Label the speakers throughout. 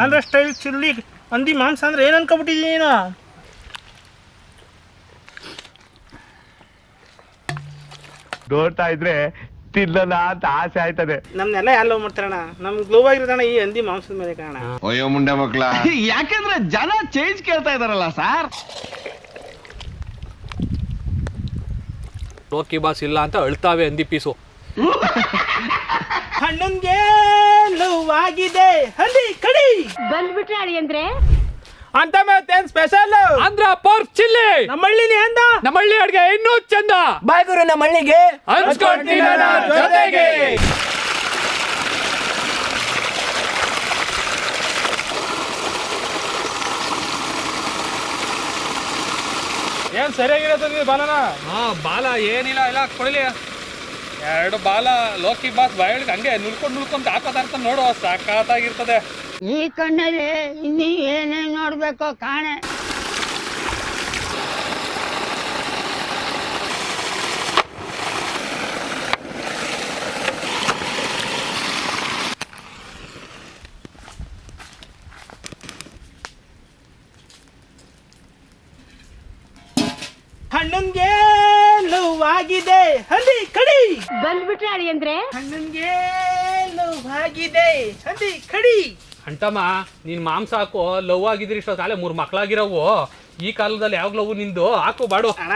Speaker 1: Andhra style chilli ಹಂದಿ ಮಾಂಸ ಅಂದ್ರೆ ಏನು ಅನ್ಕೊಬಿಟ್ಟಿದ್ದೀನಿ ನೀನು?
Speaker 2: ನೋಡ್ತಾ ಇದ್ರೆ ತಿನ್ನಲ್ಲ ಅಂತ ಆಸೆ ಆಯ್ತದೆ.
Speaker 1: ನಮ್ನೆಲ್ಲ ಯಾರು ಮಾಡ್ತಾರಣ ನಮ್ ಗ್ಲೋವ್ ಗ್ಲೋ ಆಗಿರೋದಣ್ಣ ಈ ಹಂದಿ ಮಾಂಸದ ಮೇಲೆ ಕಾರಣ
Speaker 3: ಅಯ್ಯೋ ಮುಂಡೆ ಮಕ್ಳ.
Speaker 2: ಯಾಕಂದ್ರೆ ಜನ ಚೇಂಜ್ ಕೇಳ್ತಾ ಇದಾರಲ್ಲ ಸರ್.
Speaker 4: ಟೋಕಿ ಬಾಸ್ ಇಲ್ಲ ಅಂತ ಅಳ್ತಾವೆ ಹಂದಿ ಪೀಸು.
Speaker 1: ಹಣ್ಣನ್ಗೆ ಆಗಿದೆ ಹಂದಿ ಕಡಿ
Speaker 5: ಬಂದ್ಬಿಟ್ರೆ ಅಳಿ ಅಂದ್ರೆ?
Speaker 1: ಅಂತ ಮತ್ತೇನ್ ಸ್ಪೆಷಲ್
Speaker 4: ಆಂಧ್ರ ಪೋರ್ಕ್ ಚಿಲ್ಲಿ.
Speaker 1: ನಮ್ಮಳ್ಳಿನಿ ಅಂದ
Speaker 4: ನಮ್ಮಳ್ಳಿ ಅಡ್ಗೆ ಇನ್ನೂ ಚಂದ.
Speaker 1: ಬಾಯ್ಗುರು
Speaker 4: ನಮ್ಮಳ್ಳಿಗೆ ತಿನ್ನೋಣ ಜೊತೆಗೆ.
Speaker 6: ಏನ್ ಸರಿಯಾಗಿರತ್ತೆ ಬಾಲನ?
Speaker 4: ಹಾ ಬಾಲ ಏನಿಲ್ಲ ಇಲ್ಲ ಕೊಡಲಿ. ಎರಡು ಬಾಲ ಲೋಕಿ ಬಾತ್ ಬಾಯೊಳಗೆ ಹಂಗೆ ನುಲ್ಕೊಂಡು ನುಲ್ಕೊಂಡು ಹಾಕೋತಾ ನೋಡುವ ನೋಡು, ಸಾಕಾತಾಗಿರ್ತದೆ.
Speaker 5: ಈ ಕಣ್ಣಲ್ಲಿ ಇನ್ನೀ ಏನೇನ್ ನೋಡ್ಬೇಕೋ ಕಾಣೆ
Speaker 1: ಹಣ್ಣನ್ಗೆ ಲವ್ ಆಗಿದೆ ಹಂದಿ ಕಡಿ
Speaker 5: ಬಂದ್ಬಿಟ್ರೆ ಅಳಿ ಅಂದ್ರೆ?
Speaker 1: ಆಗಿದೆ ಹಂದಿ ಕಡಿ.
Speaker 4: ಅಂಟಮ್ಮ ನೀನ್ ಮಾಂಸ ಹಾಕೋ ಲವ್ ಆಗಿದ್ರಿ ಇಷ್ಟೋ ಕಾಲೇ ಮೂರ್ ಮಕ್ಳಾಗಿರವು. ಈ ಕಾಲದಲ್ಲಿ ಯಾವ ಲವ್ ನಿಂದು? ಹಾಕು ಬಾಡು.
Speaker 1: ಅಣ್ಣ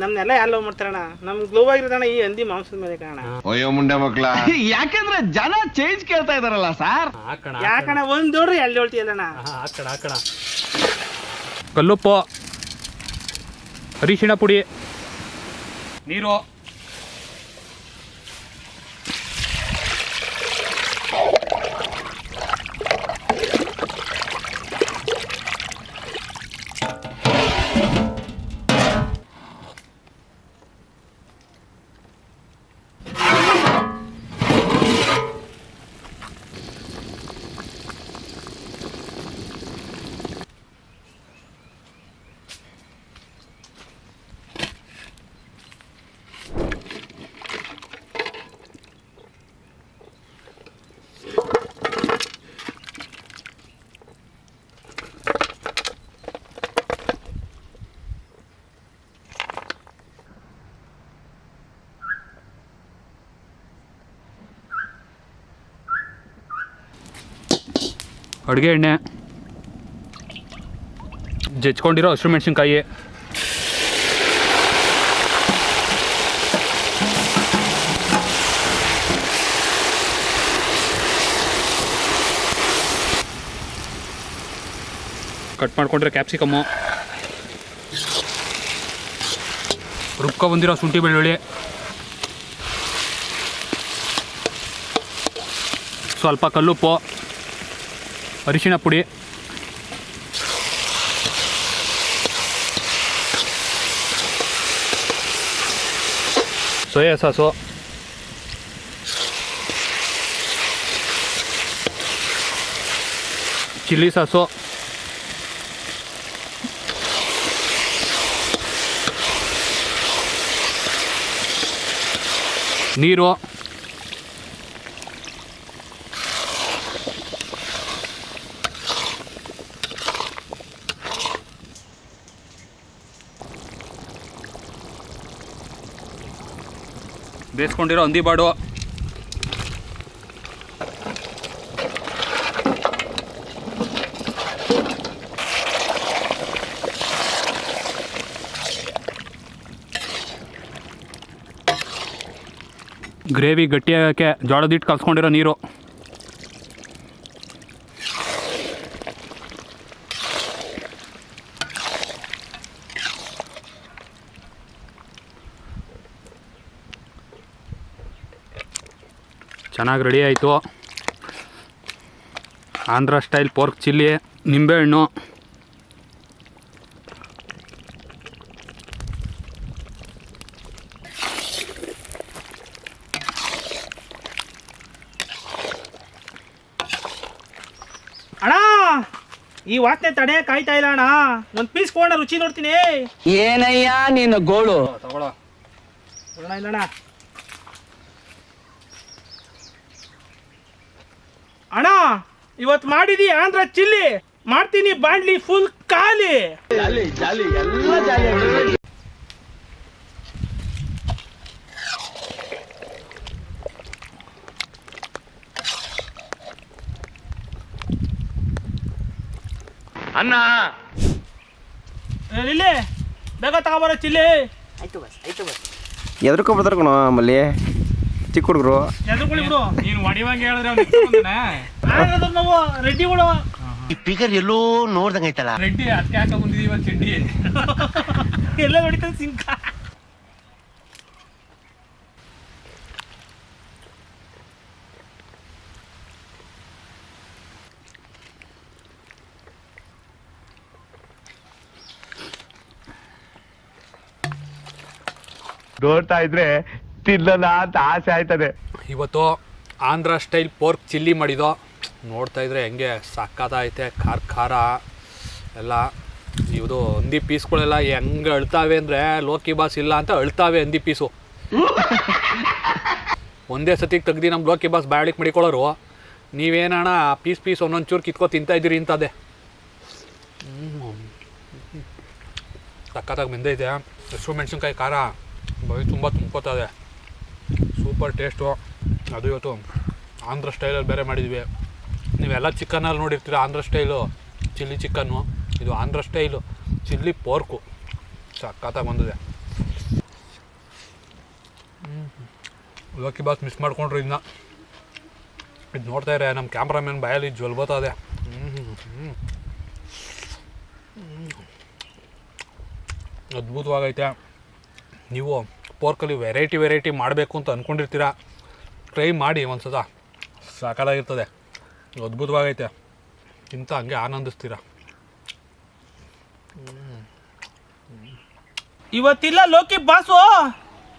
Speaker 1: ನಮ್ನೆಲ್ಲ ಯಾರು ಲವ್ ಮಾಡ್ತಾರಣ ನಮ್ ಗ್ಲೋ ಆಗಿರೋದಣ್ಣ ಈ ಹಂದಿ ಮಾಂಸದ ಮೇಲೆ ಕಾಣ
Speaker 3: ಅಯ್ಯೋ ಮುಂಡೆ ಮಕ್ಳ.
Speaker 2: ಯಾಕಂದ್ರೆ ಜನ ಚೇಂಜ್ ಕೇಳ್ತಾ ಇದಾರಲ್ಲ ಸರ್?
Speaker 4: ಹಾಕಣ
Speaker 1: ಯಾಕಣ್ಣ ಒಂದ್ ನೋಡ್ರಿ ಎಲ್ಲಿ ಹೇಳ್ತೀಯಲ್ಲಣ್ಣ
Speaker 4: ಹಾಕಣ ಹಾಕಣ. ಕಲ್ಲುಪ್ಪು ಅರಿಶಿಣ ಪುಡಿ ನೀರು. ಅಡುಗೆ ಎಣ್ಣೆ. ಜಜ್ಕೊಂಡಿರೋ ಹಸಿರು ಮೆಣಸಿನ್ಕಾಯಿ. ಕಟ್ ಮಾಡ್ಕೊಂಡ್ರೆ ಕ್ಯಾಪ್ಸಿಕಮ್ಮು. ರುಬ್ಕೊ ಬಂದಿರೋ ಶುಂಠಿ ಬೆಳ್ಳುಳ್ಳಿ. ಸ್ವಲ್ಪ ಕಲ್ಲುಪ್ಪು. ಅರಿಶಿಣ ಪುಡಿ. Soya sauce. Chilli sauce. ನೀರು. ಬೇಯಿಸ್ಕೊಂಡಿರೋ ಹಂದಿ ಬಾಡು. ಗ್ರೇವಿ ಗಟ್ಟಿಯಾಗಕ್ಕೆ ಜೋಳದ ಹಿಟ್ಟು ಕಲ್ಸ್ಕೊಂಡಿರೋ ನೀರು. ಚೆನ್ನಾಗಿ ರೆಡಿ ಆಯಿತು. ಆಂಧ್ರ ಸ್ಟೈಲ್ ಪೋರ್ಕ್ ಚಿಲ್ಲಿ ನಿಂಬೆಹಣ್ಣು.
Speaker 1: ಅಣ್ಣ ಈ ವಾಸನೆ ತಡೆ ಕಾಯ್ತಾ ಇಲ್ಲ ಅಣ್ಣ. ಒಂದ್ ಪೀಸ್ ಕೋಣ ರುಚಿ ನೋಡ್ತೀನಿ.
Speaker 2: ಏನಯ್ಯ ನೀನು ಗೋಳು?
Speaker 4: ತಗೊಳ್ಳೋ.
Speaker 1: ಇಲ್ಲ ಇಲ್ಲಣ್ಣ. ಅಣ್ಣ ಇವತ್ತು ಮಾಡಿದಿ ಆಂಧ್ರ ಚಿಲ್ಲಿ. ಮಾಡ್ತೀನಿ ಬಾಂಡ್ಲಿ ಫುಲ್ ಖಾಲಿ.
Speaker 2: ಅಣ್ಣ.
Speaker 1: ಏ, ಇಲ್ಲಿ ಬೇಗ ತಗೊಬರೋ ಚಿಲ್ಲಿ.
Speaker 7: ಎದ್ರಕೋ ಬರ್ತಾರ ಕಣ ಆಮೇಲೆ ಚಿಕ್ಕ ಹುಡುಗರು.
Speaker 6: ನೀನು ಹೊಡಿವಂಗೆ ಹೇಳಿದ್ರೆ ಅವ್ನು
Speaker 1: ಆಗಾದ್ರೆ ನಾವು ರೆಡ್ಡಿಗಳು
Speaker 6: ರೆಡ್ಡಿ ಅದಕ್ಕೆ ಹಾಕ ಬಂದಿದೀವ ಚೆಡ್ಡಿ
Speaker 1: ಎಲ್ಲ ಸಿಂಕ.
Speaker 2: ನೋಡ್ತಾ ಇದ್ರೆ ತಿನ್ನಲ್ಲ ಅಂತ ಆಸೆ ಆಯ್ತದೆ.
Speaker 4: ಇವತ್ತು ಆಂಧ್ರ ಸ್ಟೈಲ್ ಪೋರ್ಕ್ ಚಿಲ್ಲಿ ಮಾಡಿದೋ, ನೋಡ್ತಾ ಇದ್ರೆ ಹೆಂಗೆ ಸಕ್ಕತ್ತೈತೆ ಖಾರ ಖಾರ. ಎಲ್ಲ ಇದು ಹಂದಿ ಪೀಸ್ಗಳೆಲ್ಲ ಹೆಂಗೆ ಅಳ್ತಾವೆ ಅಂದರೆ ಲೋಕಿ ಬಾಸ್ ಇಲ್ಲ ಅಂತ ಅಳ್ತಾವೆ ಹಂದಿ ಪೀಸು. ಒಂದೇ ಸತಿಗೆ ತೆಗ್ದು ನಮ್ಮ ಲೋಕಿ ಬಾಸ್ ಬಾಳಿಗೆ ಮಡಿಕೊಳ್ಳೋರು, ನೀವೇನಣ್ಣ ಪೀಸ್ ಪೀಸ್ ಒಂದೊಂದು ಚೂರು ಕಿತ್ಕೊ ತಿಂತಾ ಇದ್ದೀರಿ ಇಂಥದ್ದೇ ಸಕ್ಕತ್ತಾಗಿ ಬೆಂದೈತೆ ಹಸಿರು ಮೆಣಸಿನ್ಕಾಯಿ ಖಾರ ಬರೀ ತುಂಬ ತುಂಬ್ಕೋತದೆ. Super taste. ಅದು ಇವತ್ತು ಆಂಧ್ರ ಸ್ಟೈಲಲ್ಲಿ ಬೇರೆ ಮಾಡಿದ್ವಿ. ನೀವೆಲ್ಲ ಚಿಕನಲ್ಲಿ ನೋಡಿರ್ತೀರ ಆಂಧ್ರ ಸ್ಟೈಲು? Chilli chicken. ಇದು ಆಂಧ್ರ ಸ್ಟೈಲು. Chilli pork. ಸಕ್ಕತ್ತಾಗಿ ಬಂದಿದೆ. ಲೋಕಿ ಬಾತ್ ಮಿಸ್ ಮಾಡ್ಕೊಂಡ್ರು ಇದನ್ನ ಇದು ನೋಡ್ತಾ ಇದ್ರೆ ನಮ್ಮ ಕ್ಯಾಮ್ರಾಮ್ಯಾನ್ ಬಾಯಲ್ಲಿ ಜ್ವಲ್ಬೋತದೆ ಅದ್ಭುತವಾಗೈತೆ. ನೀವು ಪೋರ್ಕಲ್ಲಿ ವೆರೈಟಿ ವೆರೈಟಿ ಮಾಡಬೇಕು ಅಂತ ಅಂದ್ಕೊಂಡಿರ್ತೀರ ಟ್ರೈ ಮಾಡಿ ಒಂದು ಸತ ಸಾಕಾಗಿರ್ತದೆ ಅದ್ಭುತವಾಗೈತೆ. ಇಂಥ ಹಂಗೆ ಆನಂದಿಸ್ತೀರ?
Speaker 1: ಇವತ್ತಿಲ್ಲ ಲೋಕಿ ಬಾಸು.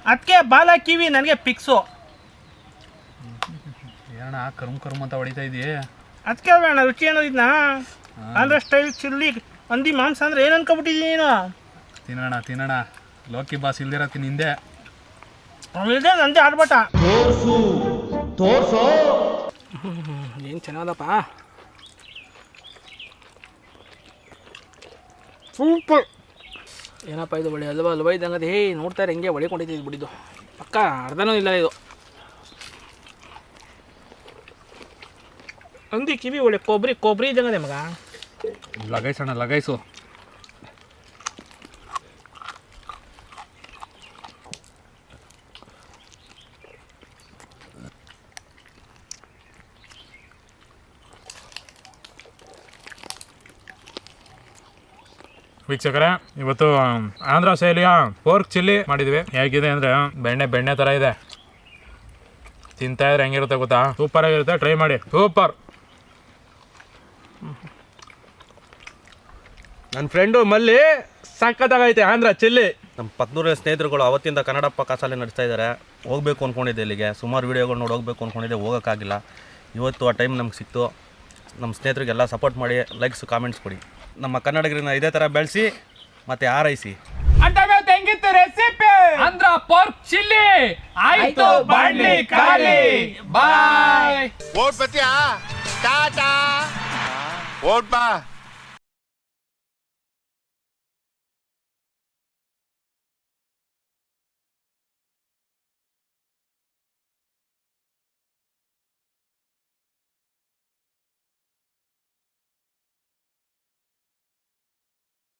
Speaker 1: ಅದಕ್ಕೆ ಬಾಲ ಕಿವಿ ನನಗೆ ಪಿಕ್ಸು
Speaker 4: ಏನಣ್ಣ ಕರ್ಮ್ ಕರ್ಮ್ ಅಂತ ಹೊಡಿತಾ ಇದೆಯೇ?
Speaker 1: ಅದಕ್ಕೆ ಬೇಡ ರುಚಿ ಅನ್ನೋದಿದ್ನ ಆಂಧ್ರ ಸ್ಟೈಲ್ ಚಿಲ್ಲಿ ಅಂದಿ ಮಾಂಸ ಅಂದ್ರೆ ಏನು ಅನ್ಕೊಬಿಟ್ಟಿದ್ದೀನಿ ನೀನು?
Speaker 4: ತಿನ್ನೋಣ ತಿನ್ನೋಣ ಲೋಕಿ ಬಾಸ್ ಇಲ್ದಿರತ್ತೀನಿ ಹಿಂದೆ
Speaker 1: ಅವಿಲ್ದೆ ನಂದೇ ಆಡ್ಬಟ. ಏನು ಚೆನ್ನಾಗದಪ್ಪ? ಸೂಪರ್ ಏನಪ್ಪ ಇದು ಒಳ್ಳೆ ಅಲ್ವಾ? ಅಲ್ವಾ ಇದ್ದಂಗದೆ? ಹೇ ನೋಡ್ತಾರೆ ಹೆಂಗೆ ಹೊಡಿಕೊಂಡಿದ್ದು ಬಿಡಿದು. ಪಕ್ಕ ಅರ್ಧನೂ ಇಲ್ಲ ಇದು. ಅಂದಿ ಕಿವಿ ಒಳ್ಳೆ ಕೊಬ್ಬರಿ ಕೊಬ್ಬರಿ ಇದ್ದಂಗದೆ ಮಗ.
Speaker 4: ಲಗೈಸಣ್ಣ ಲಗೈಸು.
Speaker 6: ವೀಕ್ಷಕರೇ ಇವತ್ತು ಆಂಧ್ರ ಶೈಲಿಯ ಪೋರ್ಕ್ ಚಿಲ್ಲಿ ಮಾಡಿದ್ವಿ. ಹೇಗಿದೆ ಅಂದರೆ ಬೆಣ್ಣೆ ಬೆಣ್ಣೆ ಥರ ಇದೆ. ತಿಂತಾ ಇದ್ರೆ ಹೆಂಗಿರುತ್ತೆ ಗೊತ್ತಾ? ಸೂಪರ್ ಆಗಿರುತ್ತೆ ಟ್ರೈ ಮಾಡಿ. ಸೂಪರ್
Speaker 8: ನನ್ನ ಫ್ರೆಂಡು ಮಲ್ಲಿ ಸಖತ್ತಾಗೈತೆ ಆಂಧ್ರ ಚಿಲ್ಲಿ. ನಮ್ಮ ಪತ್ನೂರಿನ ಸ್ನೇಹಿತರುಗಳು ಅವತ್ತಿಂದ ಕನ್ನಡ ಕಾಸಾಲೆ ನಡೆಸ್ತಾ ಇದ್ದಾರೆ ಹೋಗ್ಬೇಕು ಅಂದ್ಕೊಂಡಿದ್ದೆ ಇಲ್ಲಿಗೆ. ಸುಮಾರು ವೀಡಿಯೋಗಳು ನೋಡಿ ಹೋಗ್ಬೇಕು ಅಂದ್ಕೊಂಡಿದ್ದೆ ಹೋಗೋಕ್ಕಾಗಿಲ್ಲ. ಇವತ್ತು ಆ ಟೈಮ್ ನಮ್ಗೆ ಸಿಕ್ತು. ನಮ್ಮ ಸ್ನೇಹಿತರಿಗೆಲ್ಲ ಸಪೋರ್ಟ್ ಮಾಡಿ ಲೈಕ್ಸ್ ಕಾಮೆಂಟ್ಸ್ ಕೊಡಿ. ನಮ್ಮ ಕನ್ನಡಿಗರನ್ನ ಇದೇ ಥರ ಬೆಳೆಸಿ ಮತ್ತೆ ಆರೈಸಿ
Speaker 4: ಆಂಧ್ರ ಪೋರ್ಕ್ ಚಿಲ್ಲಿ ಆಯ್ತು ಬಾಡ್ಲಿ ಖಾಲಿ. ಬಾಯ್
Speaker 3: ಓಟ್ ಬತ್ತೀಯಾ ಟಾಟಾ. ಓಟ್ ಬಾ.